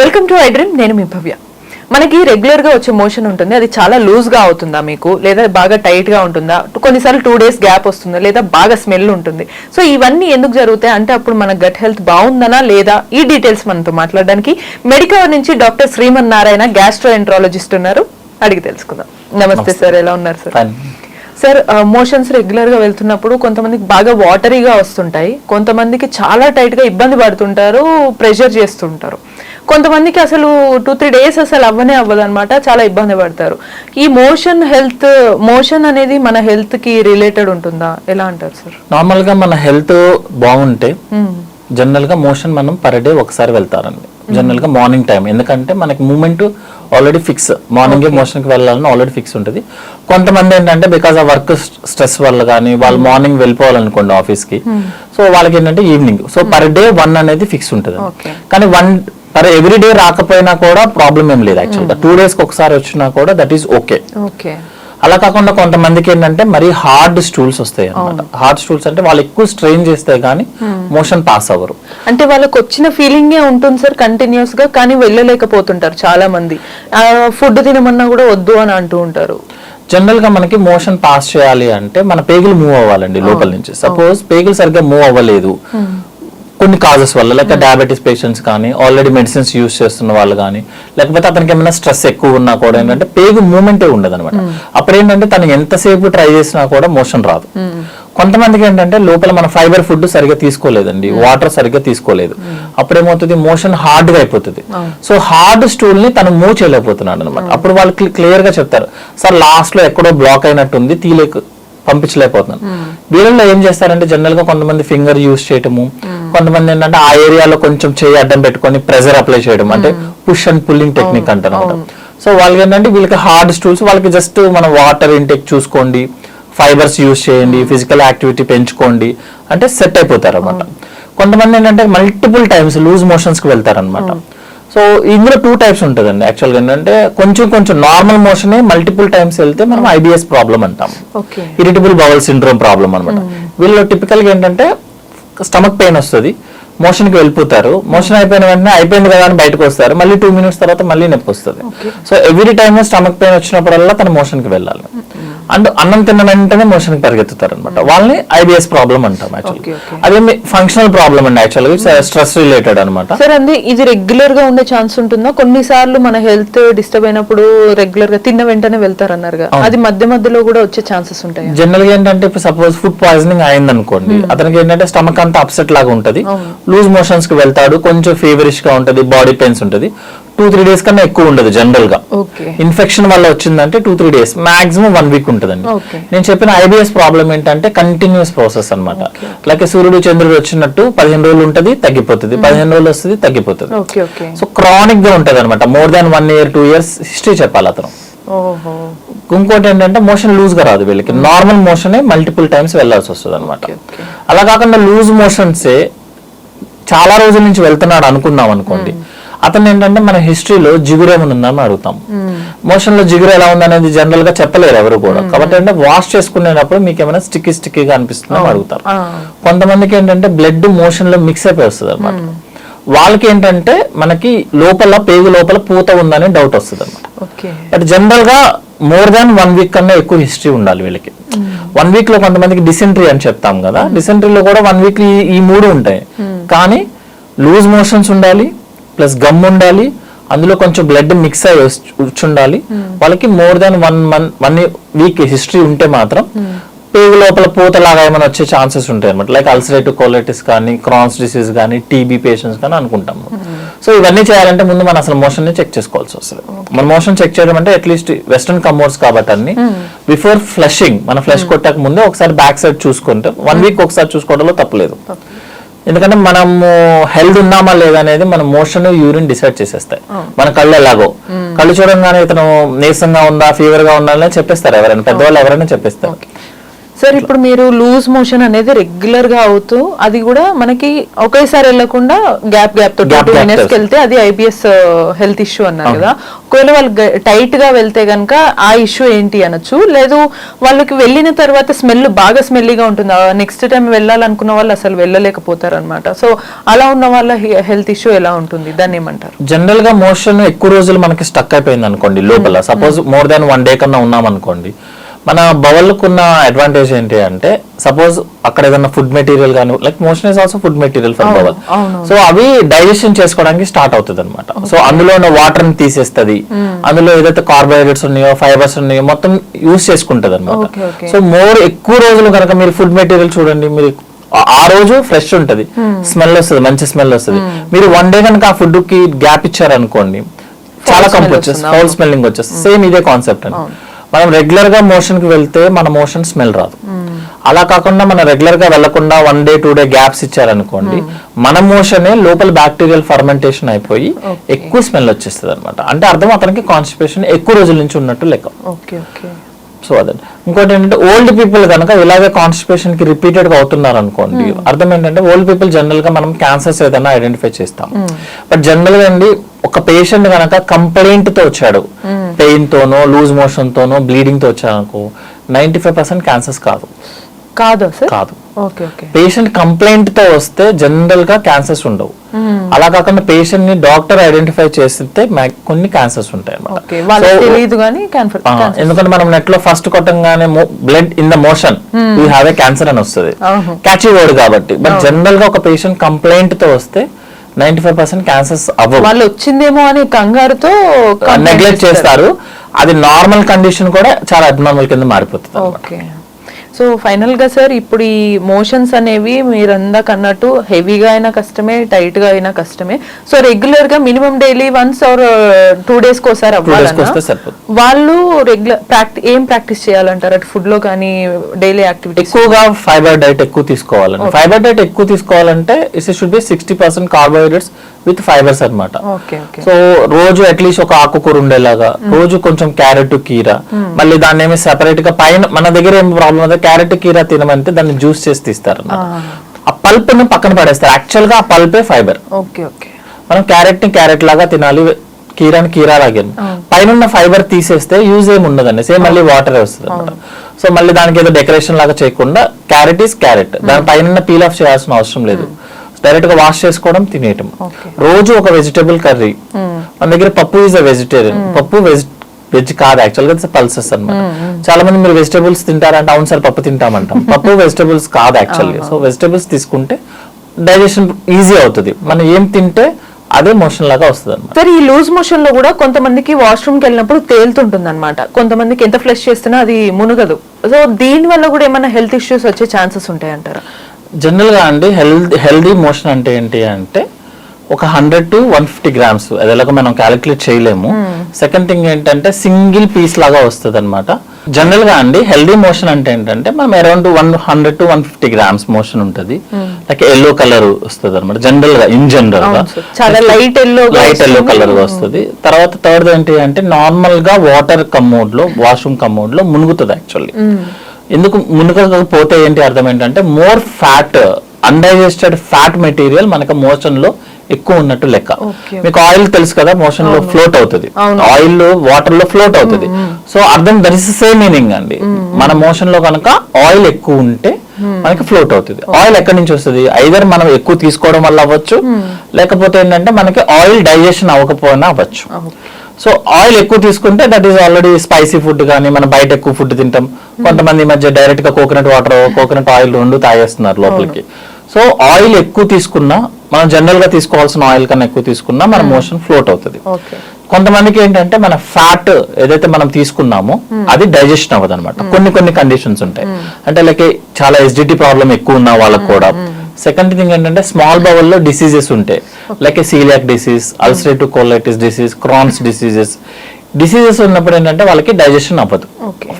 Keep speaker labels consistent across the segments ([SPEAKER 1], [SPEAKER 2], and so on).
[SPEAKER 1] Welcome to iDream నేను మీ భవ్య. మనకి రెగ్యులర్గా వచ్చే మోషన్ ఉంటుంది అది చాలా లూజ్గా అవుతుందా మీకు? లేదా బాగా టైట్గా ఉంటుందా? కొన్నిసార్లు టూ డేస్ గ్యాప్ వస్తుందా? లేదా బాగా స్మెల్ ఉంటుంది. సో ఇవన్నీ ఎందుకు జరుగుతాయి? అంటే అప్పుడు మన గట్ హెల్త్ బాగుందనా లేదా? ఈ డీటెయిల్స్ మనతో మాట్లాడడానికి మెడికల్ నుంచి doctor Shriman Narayana gastro enterologist ఉన్నారు. అడిగి తెలుసుకుందాం. నమస్తే సార్ ఎలా ఉన్నారు సార్? సార్ మోషన్స్ రెగ్యులర్గా వెళ్తున్నప్పుడు కొంతమందికి బాగా వాటరీగా వస్తుంటాయి. కొంతమందికి చాలా టైట్గా ఇబ్బంది పడుతుంటారు ప్రెషర్ చేస్తుంటారు. కొంతమందికి అసలు టూ త్రీ డేస్ అసలు అవ్వనే అవ్వదు అనమాట చాలా ఇబ్బంది పడతారు. ఈ మోషన్ హెల్త్ మోషన్ అనేది మన హెల్త్కి రిలేటెడ్ ఉంటుందా? ఎలా అంటారు సార్
[SPEAKER 2] నార్మల్గా మన హెల్త్ బాగుంటే జనరల్గా మోషన్ మనం పర్ డే ఒకసారి వెళ్తారండి. జనరల్గా మార్నింగ్ టైం ఎందుకంటే మనకి మూమెంట్ ఆల్రెడీ ఫిక్స్ మార్నింగ్ మోషన్కి వెళ్ళాలని ఆల్రెడీ ఫిక్స్ ఉంటుంది. కొంతమంది ఏంటంటే బికాస్ ఆ వర్క్ స్ట్రెస్ వల్ల కానీ వాళ్ళు మార్నింగ్ వెళ్ళిపోవాలనుకోండి ఆఫీస్కి. సో వాళ్ళకి ఏంటంటే evening so per day one అనేది ఫిక్స్ ఉంటుంది. కానీ వన్ పర్ ఎవ్రీ డే రాకపోయినా కూడా ప్రాబ్లం ఏం లేదు యాక్చువల్గా టూ డేస్కి ఒకసారి వచ్చినా కూడా దట్ ఈస్ ఓకే
[SPEAKER 1] ఓకే
[SPEAKER 2] అలా కాకుండా కొంతమందికి ఏంటంటే మరి హార్డ్ స్టూల్స్ వస్తాయి అన్నమాట. హార్డ్ స్టూల్స్ అంటే వాళ్ళు ఎక్కువ స్ట్రెయిన్ చేస్తే గానీ మోషన్ పాస్ అవ్వరు.
[SPEAKER 1] అంటే వాళ్ళకి వచ్చిన ఫీలింగే ఉంటుంది సార్ కంటిన్యూస్గా కానీ వెళ్ళలేకపోతుంటారు చాలా మంది ఫుడ్ తినమన్నా కూడా వద్దు అని అంటూ ఉంటారు.
[SPEAKER 2] జనరల్గా మనకి మోషన్ పాస్ చేయాలి అంటే మన పేగులు మూవ్ అవ్వాలండి లోపల నుంచి. సపోజ్ పేగులు సరిగ్గా మూవ్ అవ్వలేదు. కొన్ని కాజెస్ వల్ల లేక డయాబెటీస్ పేషెంట్స్ కానీ ఆల్రెడీ మెడిసిన్స్ యూస్ చేస్తున్న వాళ్ళు కానీ లేకపోతే అతనికి ఏమైనా స్ట్రెస్ ఎక్కువ ఉన్నా కూడా ఏంటంటే పేగు మూమెంటే ఉండదు అనమాట అప్పుడు ఏంటంటే తను ఎంతసేపు ట్రై చేసినా కూడా మోషన్ రాదు. కొంతమందికి ఏంటంటే లోపల మన ఫైబర్ ఫుడ్ సరిగ్గా తీసుకోలేదండి వాటర్ సరిగ్గా తీసుకోలేదు. అప్పుడు ఏమవుతుంది మోషన్ హార్డ్గా అయిపోతుంది సో హార్డ్ స్టూల్ని తను మూవ్ చేయలేకపోతున్నాడు అనమాట అప్పుడు వాళ్ళు క్లియర్గా చెప్తారు సార్ లాస్ట్లో ఎక్కడో బ్లాక్ అయినట్టుంది తీలేక పంపించలేకపోతున్నాను. వీళ్ళలో ఏం చేస్తారంటే జనరల్గా కొంతమంది ఫింగర్ యూస్ చేయటము కొంతమంది ఏంటంటే ఆ ఏరియాలో కొంచెం చేయి అడ్డం పెట్టుకొని ప్రెజర్ అప్లై చేయడం అంటే పుష్ అండ్ పుల్లింగ్ టెక్నిక్ అంటారు సో వాళ్ళకి ఏంటంటే వీళ్ళకి హార్డ్ స్టూల్స్ వాళ్ళకి జస్ట్ మన వాటర్ ఇంటేక్ చూసుకోండి ఫైబర్స్ యూస్ చేయండి ఫిజికల్ యాక్టివిటీ పెంచుకోండి అంటే సెట్ అయిపోతారు అనమాట కొంతమంది ఏంటంటే మల్టిపుల్ టైమ్స్ లూజ్ మోషన్స్కి వెళ్తారు అనమాట సో ఇందులో టూ టైప్స్ ఉంటుందండి. యాక్చువల్గా ఏంటంటే కొంచెం కొంచెం నార్మల్ మోషన్ మల్టిపుల్ టైమ్స్ వెళ్తే మనం ఐబిఎస్ ప్రాబ్లం అంటాం. ఇరిటబుల్ బవల్ సిండ్రోమ్ ప్రాబ్లం అనమాట వీళ్ళలో టిపికల్గా ఏంటంటే స్టమక్ పెయిన్ వస్తుంది. మోషన్కి వెళ్ళిపోతారు. మోషన్ అయిపోయిన వెంటనే అయిపోయింది కదా అని బయటకు వస్తారు. మళ్ళీ టూ మినిట్స్ తర్వాత మళ్ళీ నొప్పి వస్తుంది. So every time stomach pain వచ్చినప్పుడల్లా తన మోషన్కి వెళ్ళాలి అండ్ అన్నం తిన్న వెంటనే మోషన్ పరిగెత్తుతారు అనమాట వాళ్ళని ఐబిఎస్ ప్రాబ్లం అంటాం యాక్చువల్లీ. అదే ఫంక్షనల్ ప్రాబ్లం అండి యాక్చువల్గా స్ట్రెస్ రిలేటెడ్ అనమాట
[SPEAKER 1] సార్ అంది ఇది రెగ్యులర్గా ఉండే ఛాన్స్ ఉంటుందా? కొన్నిసార్లు మన హెల్త్ డిస్టర్బ్ అయినప్పుడు రెగ్యులర్గా తిన్న వెంటనే వెళ్తారు అన్నారు అది మధ్య మధ్యలో కూడా వచ్చే ఛాన్సెస్ ఉంటాయి?
[SPEAKER 2] జనరల్గా ఏంటంటే ఇప్పుడు సపోజ్ ఫుడ్ పాయిజనింగ్ అయింది అనుకోండి అతనికి ఏంటంటే స్టమక్ అంతా అప్సెట్ లాగా ఉంటది. లూజ్ మోషన్స్కి వెళ్తాడు కొంచెం ఫీవరిష్గా ఉంటది బాడీ పెయిన్స్ ఉంటది. టూ త్రీ డేస్ కన్నా ఎక్కువ ఉండదు
[SPEAKER 1] జనరల్గా.
[SPEAKER 2] ఇన్ఫెక్షన్ వల్ల వచ్చిందంటే two three days maximum one week ఉంటుందండి. నేను చెప్పిన ఐబిఎస్ ప్రాబ్లం ఏంటంటే కంటిన్యూస్ ప్రాసెస్ అన్నమాట. లైక్ సూర్యుడు చంద్రుడు వచ్చినట్టు పదిహేను రోజులు ఉంటది తగ్గిపోతుంది. పదిహేను రోజులు వస్తుంది తగ్గిపోతుంది. సో క్రానిక్గా ఉంటది అనమాట more than one year two years history చెప్పాలి అతను. ఇంకోటి ఏంటంటే మోషన్ లూజ్గా రాదు వీళ్ళకి. నార్మల్ మోషన్ మల్టిపుల్ టైమ్స్ వెళ్ళాల్సి వస్తుంది అనమాట. అలా కాకుండా లూజ్ మోషన్సే చాలా రోజుల నుంచి వెళ్తున్నాడు అనుకుందాం అనుకోండి. అతను ఏంటంటే మన హిస్టరీలో జిగురు ఏమైనా ఉందని అడుగుతాం. మోషన్లో జిగురు ఎలా ఉందనేది జనరల్గా చెప్పలేరు ఎవరు కూడా. కాబట్టి ఏంటంటే వాష్ చేసుకునేటప్పుడు మీకు ఏమైనా స్టిక్కీ స్టిక్కీగా అనిపిస్తుందని అడుగుతారు. కొంతమందికి ఏంటంటే బ్లడ్ మోషన్లో మిక్స్ అయిపోయి వస్తుంది అనమాట వాళ్ళకి ఏంటంటే మనకి లోపల పేగు లోపల పూత ఉందని డౌట్ వస్తుంది అనమాట బట్ జనరల్గా మోర్ దాన్ వన్ వీక్ కన్నా ఎక్కువ హిస్టరీ ఉండాలి వీళ్ళకి. వన్ వీక్లో కొంతమందికి డిసెంట్రీ అని చెప్తాం కదా. డిసెంట్రీలో కూడా వన్ వీక్ ఈ మూడు ఉంటాయి. కానీ లూజ్ మోషన్స్ ఉండాలి ప్లస్ గమ్ ఉండాలి అందులో కొంచెం బ్లడ్ మిక్స్ అయ్యి ఉండాలి వాళ్ళకి more than one month one week history ఉంటే మాత్రం పేగు లోపల పూతలాగా ఏమైనా వచ్చే ఛాన్సెస్ ఉంటాయి అనమాట లైక్ అల్సరేటివ్ కోలైటిస్ కానీ క్రాన్స్ డిసీజ్ కానీ టీబీ పేషెంట్స్ కానీ అనుకుంటాం సో ఇవన్నీ చేయాలంటే ముందు మనం అసలు మోషన్ని చెక్ చేసుకోవాల్సి వస్తుంది. మన మోషన్ చెక్ చేయడం అంటే అట్లీస్ట్ వెస్టర్న్ కమోడ్స్ కాబట్టి అన్ని. బిఫోర్ ఫ్లషింగ్ మన ఫ్లష్ కొట్టక ముందే ఒకసారి బ్యాక్ సైడ్ చూసుకుంటే వన్ వీక్ ఒకసారి చూసుకోవడంలో తప్పలేదు. ఎందుకంటే మనము హెల్త్ ఉన్నామా లేదా అనేది మన మోషన్ యూరిన్ డిసైడ్ చేసేస్తాయి. మన కళ్ళు ఎలాగో. కళ్ళు చూడంగానే ఇతను నీరసంగా ఉందా ఫీవర్గా ఉందా అని చెప్పేస్తారు ఎవరైనా. పెద్దవాళ్ళు ఎవరైనా చెప్పేస్తారు.
[SPEAKER 1] సార్ ఇప్పుడు మీరు లూజ్ మోషన్ అనేది రెగ్యులర్గా అవుతూ అది కూడా మనకి ఒకేసారి వెళ్ళకుండా గ్యాప్
[SPEAKER 2] గ్యాప్తో
[SPEAKER 1] టూ మినిట్స్. వెళ్తే అది ఐబిఎస్ హెల్త్ ఇష్యూ అన్నారు కదా. ఒకవేళ వాళ్ళు టైట్గా వెళ్తే గనక ఆ ఇష్యూ ఏంటి అనొచ్చు. లేదు వాళ్ళకి వెళ్ళిన తర్వాత స్మెల్ బాగా స్మెల్లీగా ఉంటుంది. నెక్స్ట్ టైం వెళ్ళాలనుకున్న వాళ్ళు అసలు వెళ్ళలేకపోతారు అనమాట సో అలా ఉన్న వాళ్ళ హెల్త్ ఇష్యూ ఎలా ఉంటుంది? దాన్ని ఏమంటారు?
[SPEAKER 2] జనరల్గా మోషన్ ఎక్కువ రోజులు మనకి స్టక్ అయిపోయింది అనుకోండి లోపల suppose more than one day కన్నా ఉన్నాం అనుకోండి మన బవల్కున్న అడ్వాంటేజ్ ఏంటి అంటే సపోజ్ అక్కడ ఏదైనా ఫుడ్ మెటీరియల్ కానీ like motion is also food material for bowel. So అవి డైజెషన్ చేసుకోవడానికి స్టార్ట్ అవుతుంది అనమాట సో అందులో ఉన్న వాటర్ని తీసేస్తుంది. అందులో ఏదైతే కార్బోహైడ్రేట్స్ ఉన్నాయో ఫైబర్స్ ఉన్నాయో మొత్తం యూస్ చేసుకుంటది అనమాట. సో మోర్ ఎక్కువ రోజులు కనుక మీరు ఫుడ్ మెటీరియల్ చూడండి మీరు ఆ- రోజు ఫ్రెష్ ఉంటది. స్మెల్ వస్తుంది మంచి స్మెల్ వస్తుంది. మీరు వన్ డే కనుక ఆ ఫుడ్కి గ్యాప్ ఇచ్చారనుకోండి చాలా కంపు వచ్చేస్తుంది ఫౌల్ స్మెల్లింగ్ వచ్చేస్తుంది. సేమ్ ఇదే కాన్సెప్ట్ అని మనం రెగ్యులర్గా మోషన్కి వెళ్తే మన మోషన్ స్మెల్ రాదు. అలా కాకుండా మనం రెగ్యులర్గా వెళ్ళకుండా one day two day gaps ఇచ్చారనుకోండి మన మోషనే లోపల బ్యాక్టీరియల్ ఫర్మెంటేషన్ అయిపోయి ఎక్కువ స్మెల్ వచ్చేస్తుంది అనమాట అంటే అర్థం అతనికి కాన్స్టిపేషన్ ఎక్కువ రోజుల నుంచి ఉన్నట్టు లెక్క.
[SPEAKER 1] ఓకే ఓకే
[SPEAKER 2] సో అదే. ఇంకోటి ఏంటంటే ఓల్డ్ పీపుల్ కనుక ఇలాగే కాన్స్టిపేషన్కి రిపీటెడ్గా అవుతున్నారు అనుకోండి అర్థం ఏంటంటే ఓల్డ్ పీపుల్ జనరల్గా మనం క్యాన్సర్స్ ఏదైనా ఐడెంటిఫై చేస్తాం. బట్ జనరల్గా అండి ఒక పేషెంట్ కనుక కంప్లైంట్తో వచ్చాడు. పెయిన్ తోనో లూజ్ మోషన్ తోనో బ్లీడింగ్తో వచ్చాడు అనుకో నైన్టీ ఫైవ్ పర్సెంట్ క్యాన్సర్స్ కాదు.
[SPEAKER 1] కాదా సార్?
[SPEAKER 2] కాదు. పేషెంట్ కంప్లైంట్తో వస్తే జనరల్గా క్యాన్సర్స్ ఉండవు. అలా కాకుండా పేషెంట్ని డాక్టర్ ఐడెంటిఫై చేస్తే కొన్ని క్యాన్సర్స్ ఉంటాయి ఎందుకంటే మనం నెట్లో first కొట్టంగానే blood in the motion we have a cancer అని వస్తుంది. క్యాచీ వర్డ్ కాబట్టి. బట్ జనరల్గా ఒక పేషెంట్ కంప్లైంట్తో వస్తే నైన్టీ ఫైవ్ పర్సెంట్ క్యాన్సర్స్ అవ్వవు.
[SPEAKER 1] వాళ్ళు వచ్చిందేమో అని కంగారుతో
[SPEAKER 2] నెగ్లెక్ట్ చేస్తారు. అది నార్మల్ కండిషన్ కూడా చాలా అబ్నార్మల్ కింద మారిపోతుంది.
[SPEAKER 1] ఓకే సో ఫైనల్గా సార్ ఇప్పుడు ఈ మోషన్స్ అనేవి మీరు అందాక అన్నట్టు హెవీగా అయినా కష్టమే. టైట్గా అయినా కష్టమే సో రెగ్యులర్గా minimum daily once or two డేస్కి ఒకసారి. వాళ్ళు రెగ్యులర్ ప్రాక్టీ ఏం ప్రాక్టీస్ చేయాలంటారు? అటు ఫుడ్లో కానీ డైలీ యాక్టివిటీస్
[SPEAKER 2] ఎక్కువగా ఫైబర్ డైట్ ఎక్కువ తీసుకోవాలండి. ఫైబర్ డైట్ ఎక్కువ తీసుకోవాలంటే is should be sixty percent carbohydrates with fibers అన్నమాట.
[SPEAKER 1] ఓకే ఓకే
[SPEAKER 2] సో రోజు అట్లీస్ట్ ఒక ఆకుకూర ఉండేలాగా రోజు కొంచెం క్యారెట్ కీర. మళ్ళీ దాన్ని ఏమి సెపరేట్గా పైన మన దగ్గర ఏం ప్రాబ్లం అంటే క్యారెట్ కీర తినమంటే దాన్ని జ్యూస్ చేసి తీస్తారు ఆ పల్ప్ని పక్కన పడేస్తారు. యాక్చువల్గా ఆ పల్పే ఫైబర్.
[SPEAKER 1] Okay okay.
[SPEAKER 2] మనం క్యారెట్ని క్యారెట్ లాగా తినాలి కీరాని కీరా లాగే. పైన ఫైబర్ తీసేస్తే యూజ్ ఏమి ఉండదండి. సేమ్ మళ్ళీ వాటర్ వస్తుంది అనమాట సో మళ్ళీ దానికి ఏదో డెకరేషన్ లాగా చేయకుండా క్యారెట్ ఈస్ క్యారెట్. దాని పైన పీల్ ఆఫ్ చేయాల్సిన అవసరం లేదు. డైరెక్ట్గా వాష్ చేసుకోవడం తినేయటం. రోజు ఒక వెజిటేబుల్ కర్రీ. మన దగ్గర పప్పు ఈజ్ అ వెజిటేరియన్. పప్పు వెజ్ కాదు యాక్చువల్గా పల్సెస్ అన్నమాట. చాలా మంది మీరు వెజిటేబుల్స్ తింటారంటే అవును సార్ పప్పు తింటామంటాం. పప్పు వెజిటేబుల్స్ కాదు యాక్చువల్లీ సో వెజిటేబుల్స్ తీసుకుంటే డైజెషన్ ఈజీ అవుతుంది. మనం ఏం తింటే అదే మోషన్ లాగా వస్తుంది అనమాట
[SPEAKER 1] సార్ ఈ లూజ్ మోషన్లో కూడా కొంతమందికి వాష్రూమ్కి వెళ్ళినప్పుడు తేలుతుంటుంది అనమాట కొంతమందికి ఎంత ఫ్లష్ చేస్తున్నా అది మునగదు. సో దీని వల్ల కూడా ఏమైనా హెల్త్ ఇష్యూస్ వచ్చే ఛాన్సెస్ ఉంటాయి అంటారా
[SPEAKER 2] జనరల్గా అండి హెల్త్ హెల్దీ మోషన్ అంటే ఏంటి అంటే ఒక hundred to one fifty grams అది ఎలాగో మనం క్యాలిక్యులేట్ చేయలేము. సెకండ్ థింగ్ ఏంటంటే సింగిల్ పీస్ లాగా వస్తుంది అనమాట జనరల్గా అండి హెల్దీ మోషన్ అంటే ఏంటంటే మనం around one hundred to one fifty grams motion ఉంటుంది. లైక్ ఎల్లో కలర్ వస్తుంది అనమాట జనరల్గా ఇన్
[SPEAKER 1] జనరల్గా. చాలా yellow గా
[SPEAKER 2] లైట్ ఎల్లో. కలర్ వస్తుంది. తర్వాత థర్డ్ ఏంటి అంటే నార్మల్గా వాటర్ కమోడ్లో వాష్రూమ్ కమోడ్లో మునుగుతుంది యాక్చువల్లీ ఎందుకు మునగకపోతే ఏంటి అర్థం ఏంటంటే more fat undigested fat material మనకు మోషన్లో ఎక్కువ ఉన్నట్టు లెక్క. మీకు ఆయిల్ తెలుసు కదా మోషన్లో ఫ్లోట్ అవుతుంది. ఆయిల్ వాటర్లో ఫ్లోట్ అవుతుంది. సో అర్థం దట్ ఇస్ సేమ్ మీనింగ్ అండి. మన మోషన్లో కనుక ఆయిల్ ఎక్కువ ఉంటే మనకి ఫ్లోట్ అవుతుంది. ఆయిల్ ఎక్కడి నుంచి వస్తుంది? ఐదర్ మనం ఎక్కువ తీసుకోవడం వల్ల అవ్వచ్చు లేకపోతే ఏంటంటే మనకి ఆయిల్ డైజెషన్ అవ్వకపోయినా అవ్వచ్చు. సో ఆయిల్ ఎక్కువ తీసుకుంటే that is already spicy food కానీ మనం బయట ఎక్కువ ఫుడ్ తింటాం. కొంతమంది మధ్య డైరెక్ట్గా కోకోనట్ వాటర్ కోకోనట్ ఆయిల్ రెండు తాగేస్తున్నారు లోపలికి. సో ఆయిల్ ఎక్కువ తీసుకున్నా మనం జనరల్గా తీసుకోవాల్సిన ఆయిల్ కన్నా ఎక్కువ తీసుకున్నా మన మోషన్ ఫ్లోట్ అవుతుంది. కొంతమందికి ఏంటంటే మన ఫ్యాట్ ఏదైతే మనం తీసుకున్నామో అది డైజెషన్ అవ్వదు అనమాట కొన్ని కొన్ని కండిషన్స్ ఉంటాయి. అంటే లైక్ చాలా ఎస్డిటి ప్రాబ్లం ఎక్కువ ఉన్న వాళ్ళకి కూడా. సెకండ్ థింగ్ ఏంటంటే స్మాల్ బవల్లో డిసీజెస్ ఉంటాయి. Like celiac disease ulcerative colitis disease Crohn's diseases diseases ఉన్నప్పుడు ఏంటంటే వాళ్ళకి డైజెషన్ అవ్వదు.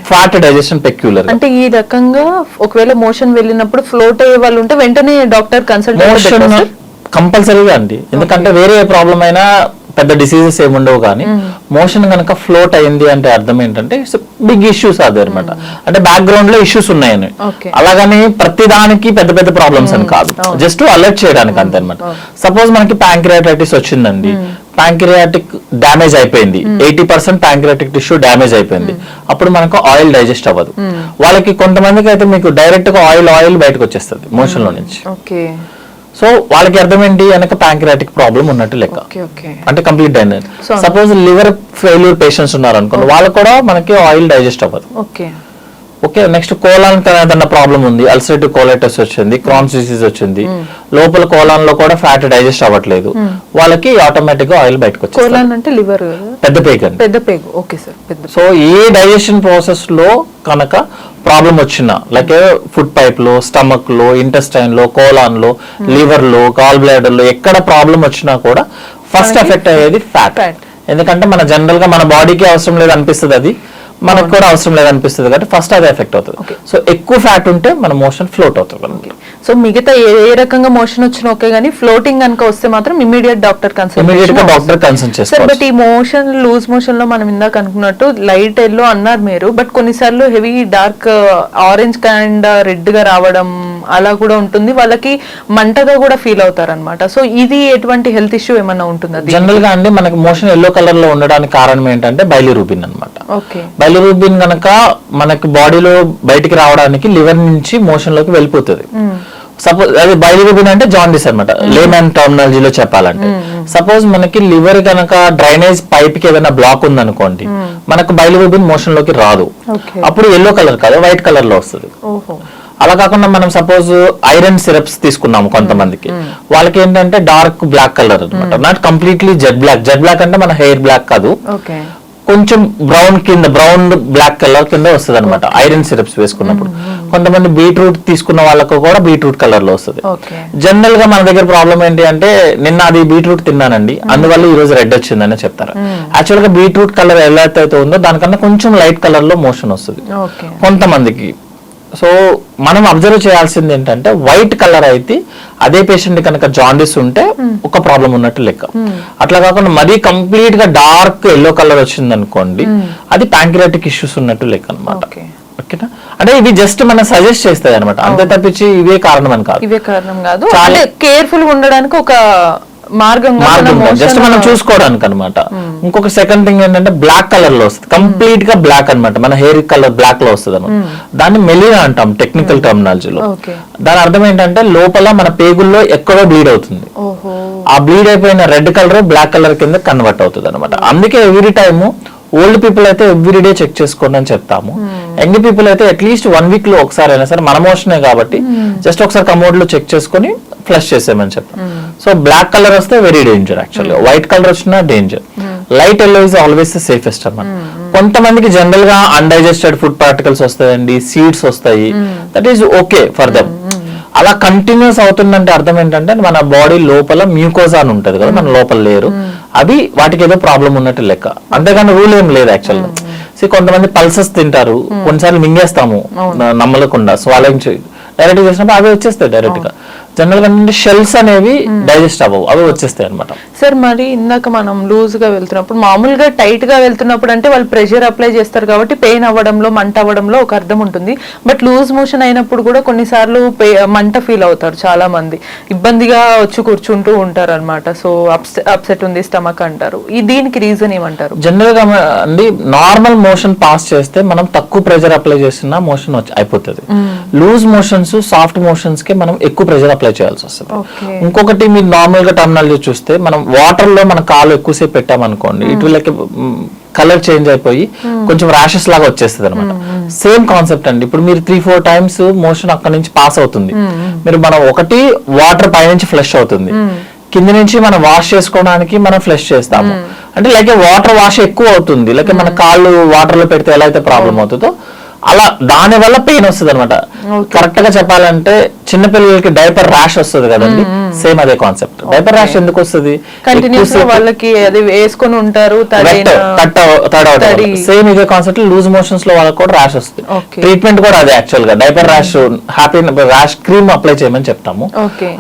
[SPEAKER 2] ఫ్యాట్ డైజెషన్ పెక్యులర్
[SPEAKER 1] అంటే ఈ రకంగా ఒకవేళ మోషన్ వెళ్ళినప్పుడు ఫ్లోట్ అయ్యే వాళ్ళు ఉంటే వెంటనే డాక్టర్ కన్సల్ట్
[SPEAKER 2] కంపల్సరీగా అండి. ఎందుకంటే వేరే ప్రాబ్లం అయినా పెద్ద డిసీజెస్ ఏముండవు కానీ మోషన్ కనుక ఫ్లోట్ అయింది అంటే అర్థం ఏంటంటే బిగ్ ఇష్యూస్ అది అనమాట అంటే బ్యాక్గ్రౌండ్లో ఇష్యూస్ ఉన్నాయని. అలాగని ప్రతి దానికి పెద్ద పెద్ద ప్రాబ్లమ్స్ అని కాదు. జస్ట్ అలర్ట్ చేయడానికి అంతే అనమాట సపోజ్ మనకి ప్యాంక్రియాటైటిస్ వచ్చిందండి. ప్యాంక్రియాటిక్ డ్యామేజ్ అయిపోయింది. Eighty percent pancreatic tissue damage అయిపోయింది. అప్పుడు మనకు ఆయిల్ డైజెస్ట్ అవ్వదు. వాళ్ళకి కొంతమందికి అయితే మీకు డైరెక్ట్గా ఆయిల్ ఆయిల్ బయటకు వచ్చేస్తుంది మోషన్లో నుంచి. సో వాళ్ళకి అర్థం ఏంటి వెనక ప్యాంక్రియాటిక్ ప్రాబ్లం ఉన్నట్టు లెక్క. అంటే complete
[SPEAKER 1] So-
[SPEAKER 2] suppose liver failure patients ఉన్నారు అనుకోండి వాళ్ళకి కూడా మనకి ఆయిల్ డైజెస్ట్ అవ్వదు.
[SPEAKER 1] ఓకే
[SPEAKER 2] నెక్స్ట్ కోలాన్ ఏదైనా ప్రాబ్లం ఉంది. అల్సరేటివ్ కోలైటిస్ వచ్చింది క్రాన్స్ డిసీజ్ వచ్చింది. లోపల కోలాన్లో కూడా ఫ్యాట్ డైజెస్ట్ అవ్వట్లేదు. వాళ్ళకి ఆటోమేటిక్గా ఆయిల్ బయటకు వచ్చేస్తుంది.
[SPEAKER 1] కోలాన్ అంటే లివర్
[SPEAKER 2] పెద్ద పేక్ అండి.
[SPEAKER 1] పెద్ద పేగు ఓకే సార్
[SPEAKER 2] సో ఏ డైజెషన్ ప్రాసెస్లో కనుక ప్రాబ్లం వచ్చినా లైక్ ఫుడ్ పైప్లో స్టమక్లో ఇంటెస్టైన్లో కోలాన్లో లివర్లో గాల్ బ్లాడర్లో ఎక్కడ ప్రాబ్లం వచ్చినా కూడా ఫస్ట్ ఎఫెక్ట్ అయ్యేది ఫ్యాట్. ఎందుకంటే మన జనరల్గా మన బాడీకి అవసరం లేదు అనిపిస్తుంది అది. మనకు కూడా అవసరం లేదు అనిపిస్తుంది కాబట్టి ఫస్ట్ అది ఎఫెక్ట్ అవుతుంది. సో ఎక్కువ ఫ్యాట్ ఉంటే మన మోషన్ ఫ్లోట్ అవుతుంది. మనకి.
[SPEAKER 1] సో మిగతా ఏ ఏ రకంగా మోషన్ వచ్చినా ఓకే కానీ ఫ్లోటింగ్ కనుక వస్తే మాత్రం ఇమీడియట్ డాక్టర్
[SPEAKER 2] ఇమీడియట్గా డాక్టర్ కన్సల్ట్ చేసుకోవాలి
[SPEAKER 1] బట్ ఈ మోషన్ లూజ్ మోషన్లో మనం ఇందాక అనుకున్నట్టు లైట్ ఎల్లో అన్నారు మీరు బట్ కొన్నిసార్లు హెవీ డార్క్ ఆరెంజ్ కైండ్ రెడ్గా రావడం అలా కూడా ఉంటుంది. వాళ్ళకి మంటగా కూడా ఫీల్ అవుతారు అనమాట సో ఇది ఎటువంటి హెల్త్ ఇష్యూ ఏమన్నా ఉంటుందా
[SPEAKER 2] జనరల్గా అండి మనకి మోషన్ ఎల్లో కలర్లో ఉండడానికి కారణం ఏంటంటే బైలిరూబిన్ అన్నమాట.
[SPEAKER 1] ఓకే
[SPEAKER 2] బైలిరూబిన్ గనక మనకి బాడీలో బయటికి రావడానికి లివర్ నుంచి మోషన్లోకి వెళ్ళిపోతుంది. సపోజ్ అది బైలిరూబిన్ అంటే జాండిస్ అనమాట లేమన్ టర్మినాలజీలో చెప్పాలంటే. సపోజ్ మనకి లివర్ గనక డ్రైనేజ్ పైప్కి ఏదైనా బ్లాక్ ఉందనుకోండి మనకు బైలిరూబిన్ మోషన్లోకి రాదు. అప్పుడు ఎల్లో కలర్ కాదు వైట్ కలర్లో వస్తుంది. అలా కాకుండా మనం సపోజ్ ఐరన్ సిరప్స్ తీసుకున్నాము కొంతమందికి. వాళ్ళకి ఏంటంటే డార్క్ బ్లాక్ కలర్ అనమాట not completely jet black jet black అంటే మన హెయిర్ బ్లాక్ కాదు. కొంచెం బ్రౌన్ కింద బ్రౌన్ బ్లాక్ కలర్ కింద వస్తుంది అనమాట ఐరన్ సిరప్స్ వేసుకున్నప్పుడు. కొంతమంది బీట్రూట్ తీసుకున్న వాళ్ళకు కూడా బీట్రూట్ కలర్లో వస్తుంది. జనరల్గా మన దగ్గర ప్రాబ్లం ఏంటి అంటే నిన్న అది బీట్రూట్ తిన్నానండి. అందువల్ల ఈ రోజు రెడ్ వచ్చిందని చెప్తారు. యాక్చువల్గా బీట్రూట్ కలర్ ఎలా అయితే ఉందో దానికన్నా కొంచెం లైట్ కలర్లో మోషన్ వస్తుంది. కొంతమందికి. సో మనం అబ్జర్వ్ చేయాల్సింది ఏంటంటే వైట్ కలర్ అయితే అదే పేషెంట్ కనుక జాండిస్ ఉంటే ఒక ప్రాబ్లం ఉన్నట్టు లెక్క. అట్లా కాకుండా మరీ కంప్లీట్గా డార్క్ ఎల్లో కలర్ వచ్చింది అనుకోండి అది ప్యాంక్రియాటిక్ ఇష్యూస్ ఉన్నట్టు లెక్క అనమాట ఓకేనా? అంటే ఇవి జస్ట్ మనం సజెస్ట్ చేస్తాయి అనమాట అంతే తప్పించి ఇవే కారణం అని కాదు.
[SPEAKER 1] ఇవే కారణం కాదు. కేర్ఫుల్గా ఉండడానికి ఒక
[SPEAKER 2] మార్గం జస్ట్ మనం చూసుకోవడానికి అనమాట ఇంకొక సెకండ్ థింగ్ ఏంటంటే బ్లాక్ కలర్లో వస్తుంది. కంప్లీట్గా బ్లాక్ అన్నమాట. మన హెయిర్ కలర్ బ్లాక్లో వస్తుంది అనమాట దాన్ని మెలినా అంటాం టెక్నికల్ టర్మినాలజీలో దాని అర్థం ఏంటంటే లోపల మన పేగుల్లో ఎక్కడో బ్లీడ్ అవుతుంది. ఆ బ్లీడ్ అయిపోయిన రెడ్ కలర్ బ్లాక్ కలర్ కింద కన్వర్ట్ అవుతుంది అనమాట అందుకే ఎవ్రీ టైమ్ ఓల్డ్ పీపుల్ అయితే ఎవ్రీ డే చెక్ చేసుకోండి అని చెప్తాము. యంగ్ పీపుల్ అయితే అట్లీస్ట్ వన్ వీక్లో ఒకసారి అయినా సరే మన మోషనే కాబట్టి జస్ట్ ఒకసారి కమోడ్లో చెక్ చేసుకొని ఫ్లష్ చేసామని చెప్తాం. సో బ్లాక్ కలర్ వస్తే వెరీ డేంజర్ యాక్చువల్గా వైట్ కలర్ వచ్చినా danger light yellow is always safest అన్నమాట. కొంతమందికి జనరల్గా అన్డైజెస్టెడ్ ఫుడ్ పార్టికల్స్ వస్తాయండి సీడ్స్ వస్తాయి. That is okay for them అలా కంటిన్యూస్ అవుతుందంటే అర్థం ఏంటంటే మన బాడీ లోపల మ్యూకోజా అని ఉంటది కదా మన లోపల లేరు అవి వాటికి ఏదో ప్రాబ్లం ఉన్నట్టు లెక్క. అంతేగాని రూల్ ఏం లేదు యాక్చువల్గా సో కొంతమంది పల్సెస్ తింటారు. కొన్నిసార్లు మింగేస్తాము. నమ్మలకుండా. స్వాలింగ్ డైరెక్ట్ చేసినప్పుడు అవి వచ్చేస్తాయి డైరెక్ట్గా. జనరల్గా షెల్స్ అనేవి డైజెస్ట్ అవ్వవు. అవి వచ్చేస్తాయి అనమాట
[SPEAKER 1] సార్ మరి ఇందాక మనం లూజ్గా వెళ్తున్నప్పుడు మామూలుగా టైట్గా వెళ్తున్నప్పుడు అంటే వాళ్ళు ప్రెషర్ అప్లై చేస్తారు కాబట్టి పెయిన్ అవ్వడంలో మంట అవ్వడంలో ఒక అర్థం ఉంటుంది. బట్ లూజ్ మోషన్ అయినప్పుడు కూడా కొన్నిసార్లు మంట ఫీల్ అవుతారు చాలా మంది ఇబ్బందిగా వచ్చి కూర్చుంటూ ఉంటారు అనమాట సో అప్సెట్ ఉంది స్టమక్ అంటారు. ఈ దీనికి రీజన్ ఏమంటారు?
[SPEAKER 2] జనరల్గా అండి నార్మల్ మోషన్ పాస్ చేస్తే మనం తక్కువ ప్రెజర్ అప్లై చేస్తున్నా మోషన్ అయిపోతుంది. లూజ్ మోషన్స్ సాఫ్ట్ మోషన్స్కి మనం ఎక్కువ ప్రెజర్ అప్లై చేయాల్సి వస్తుంది. ఇంకొకటి మీరు నార్మల్గా టర్మినాలజీ చూస్తే మనం వాటర్లో మన కాలు ఎక్కువసేపు పెట్టామనుకోండి ఇటు లైక్ కలర్ చేంజ్ అయిపోయి కొంచెం ర్యాషెస్ లాగా వచ్చేస్తుంది అనమాట సేమ్ కాన్సెప్ట్ అండి. ఇప్పుడు మీరు త్రీ ఫోర్ టైమ్స్ మోషన్ అక్కడ నుంచి పాస్ అవుతుంది. మీరు మనం ఒకటి వాటర్ పైనుంచి ఫ్లష్ అవుతుంది. కింద నుంచి మనం వాష్ చేసుకోవడానికి మనం ఫ్లష్ చేస్తాము. అంటే లైక్ వాటర్ వాష్ ఎక్కువ అవుతుంది. లైక్ మన కాళ్ళు వాటర్లో పెడితే ఎలా అయితే ప్రాబ్లం అవుతుందో అలా దాని వల్ల పెయిన్ వస్తుంది అనమాట కరెక్ట్గా చెప్పాలంటే చిన్న పిల్లలకి డైపర్ ర్యాష్ వస్తుంది కదండి. సేమ్ అదే కాన్సెప్ట్. డైపర్ ర్యాష్ ఎందుకు వస్తుంది?
[SPEAKER 1] కంటిన్యూస్గా వాళ్ళకి అది వేసుకొని ఉంటారు.
[SPEAKER 2] సేమ్ ఇదే కాన్సెప్ట్ లూజ్ మోషన్స్లో వాళ్ళకి కూడా ర్యాష్ వస్తుంది. ట్రీట్మెంట్ కూడా అదే యాక్చువల్గా diaper rash happy rash cream apply చేయమని చెప్తాము.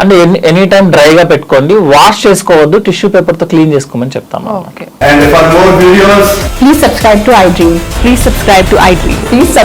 [SPEAKER 2] అంటే ఎనీ టైం డ్రై గా పెట్టుకోండి. వాష్ చేసుకోవద్దు టిష్యూ పేపర్తో క్లీన్ చేసుకోమని చెప్తాము
[SPEAKER 3] more videos,
[SPEAKER 4] Please subscribe to iDream.
[SPEAKER 5] Please subscribe to iDream.
[SPEAKER 4] Please